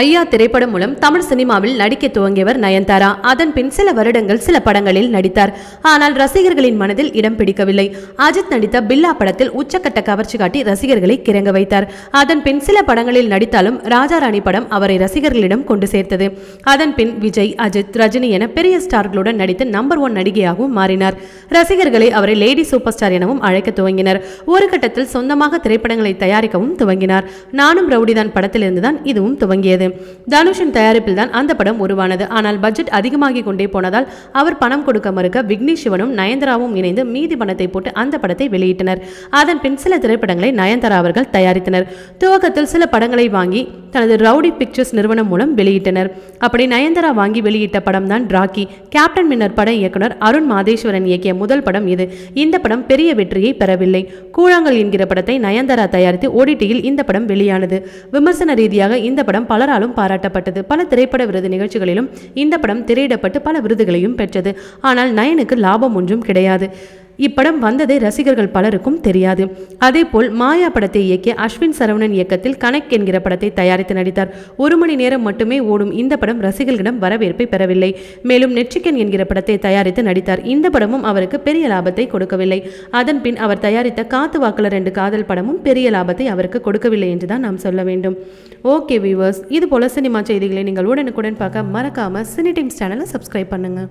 ஐயா திரைப்படம் மூலம் தமிழ் சினிமாவில் நடிக்க துவங்கியவர் நயன்தாரா. அதன் பின் சில வருடங்கள் சில படங்களில் நடித்தார். ஆனால் ரசிகர்களின் மனதில் இடம் பிடிக்கவில்லை. அஜித் நடித்த பில்லா படத்தில் உச்சக்கட்ட கவர்ச்சி காட்டி ரசிகர்களை கிறங்க வைத்தார். அதன் பின் சில படங்களில் நடித்தாலும் ராஜாராணி படம் அவரை ரசிகர்களிடம் கொண்டு சேர்த்தது. அதன் பின் விஜய் அஜித் ரஜினி என பெரிய ஸ்டார்களுடன் நடித்து நம்பர் ஒன் நடிகையாகவும் மாறினார். ரசிகர்களை அவரை லேடி சூப்பர் ஸ்டார் எனவும் அழைக்க துவங்கினர். ஒரு கட்டத்தில் சொந்தமாக திரைப்படங்களை தயாரிக்கவும் துவங்கினார். நானும் ரவுடிதான் படத்திலிருந்துதான் இதுவும் துவங்கியது. தனுஷின் தயாரிப்பில் தான் அந்த படம் உருவானது. ஆனால் பட்ஜெட் அதிகமாகி கொண்டே போனதால் அவர் பணம் கொடுக்க மறுக்க விக்னேஷ் சிவனும் நயன்தாராவும் இணைந்து மீதி பணத்தை போட்டு அந்த படத்தை வெளியிட்டனர். அதன் பின் சில திரைப்படங்களை நயன்தாரா அவர்கள் தயாரித்தனர். துவக்கத்தில் சில படங்களை வாங்கி தனது ரவுடி பிக்சர்ஸ் நிறுவனம் மூலம் வெளியிட்டனர். அப்படி நயன்தாரா வாங்கி வெளியிட்ட படம் தான் ராக்கி. கேப்டன் மின்னர் பட இயக்குனர் அருண் மாதேஸ்வரன் இயக்கிய முதல் படம் இது. இந்த படம் பெரிய வெற்றியை பெறவில்லை. கூழாங்கல் என்கிற படத்தை நயன்தாரா தயாரித்து ஓடிடியில் இந்த படம் வெளியானது. விமர்சன ரீதியாக இந்த படம் பலர் பலராலும் பாராட்டப்பட்டது. பல திரைப்பட விருது நிகழ்ச்சிகளிலும் இந்த படம் திரையிடப்பட்டு பல விருதுகளையும் பெற்றது. ஆனால் நயனுக்கு லாபம் ஒன்றும் கிடையாது. இப்படம் வந்ததை ரசிகர்கள் பலருக்கும் தெரியாது. அதேபோல் மாயா படத்தை இயக்கிய அஸ்வின் சரவணன் இயக்கத்தில் கனெக்ட் என்கிற படத்தை தயாரித்து நடித்தார். ஒரு மணி நேரம் மட்டுமே ஓடும் இந்த படம் ரசிகர்களிடம் வரவேற்பை பெறவில்லை. மேலும் நெற்றிக்கன் என்கிற படத்தை தயாரித்து நடித்தார். இந்த படமும் அவருக்கு பெரிய லாபத்தை கொடுக்கவில்லை. அதன் பின் அவர் தயாரித்த காத்து வாக்குல ரெண்டு காதல் படமும் பெரிய லாபத்தை அவருக்கு கொடுக்கவில்லை என்றுதான் நாம் சொல்ல வேண்டும். ஓகே வியூவர்ஸ் இது போல சினிமா செய்திகளை நீங்கள் உடனுக்குடன் பார்க்க மறக்காம சினி டைம்ஸ் சேனலை சப்ஸ்கிரைப் பண்ணுங்க.